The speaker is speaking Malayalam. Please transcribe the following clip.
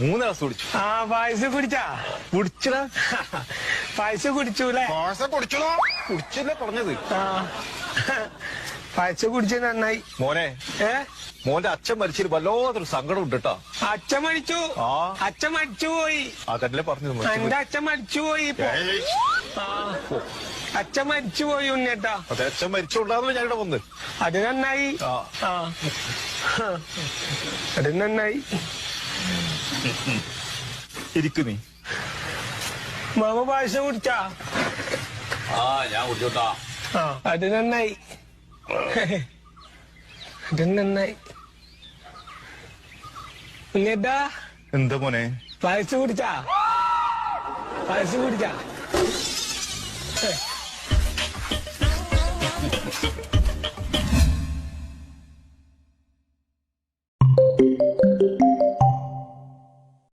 മൂന്ന് ഗ്ലാസ് കുടിച്ചു. ആ പായസം കുടിച്ചാ? കുടിച്ചടാ. പായസം കുടിച്ചൂലേ? പായസം കുടിച്ചോ കുടിച്ചല്ലേ പറഞ്ഞത് ആ. പായസം കുടിച്ച നന്നായി. മോനെ ഏ? മോന്റെ അച്ഛൻ മരിച്ചതിൽ വല്ലാത്തൊരു സങ്കടം ഉണ്ട് കേട്ടോ. അച്ഛൻ മരിച്ചു. ആ. അച്ഛൻ മരിച്ചു പോയി. അതല്ലേ പറഞ്ഞത് എന്റെ അച്ഛൻ മരിച്ചു പോയി ഇപ്പൊ. ആ. അച്ഛൻ മരിച്ചു പോയി ഉണ്ണേട്ടാ അതെ അച്ഛൻ മരിച്ചുകൊണ്ടാണല്ലോ ഞാൻ ഇവിടെ വന്ന്. അത് നന്നായി. ആ. ആ. അത് നന്നായി. ഇരിക്കു നീ മാമ പായസം കുടിച്ചാ? ആ ഞാൻ കുടിച്ചോട്ടാ. ആ. അത് നന്നായി. അത് നന്നായി. ഉണ്ണേട്ടാ എന്താ മോനെ? പായസം കുടിച്ചാ? പായസം കുടിച്ചാ?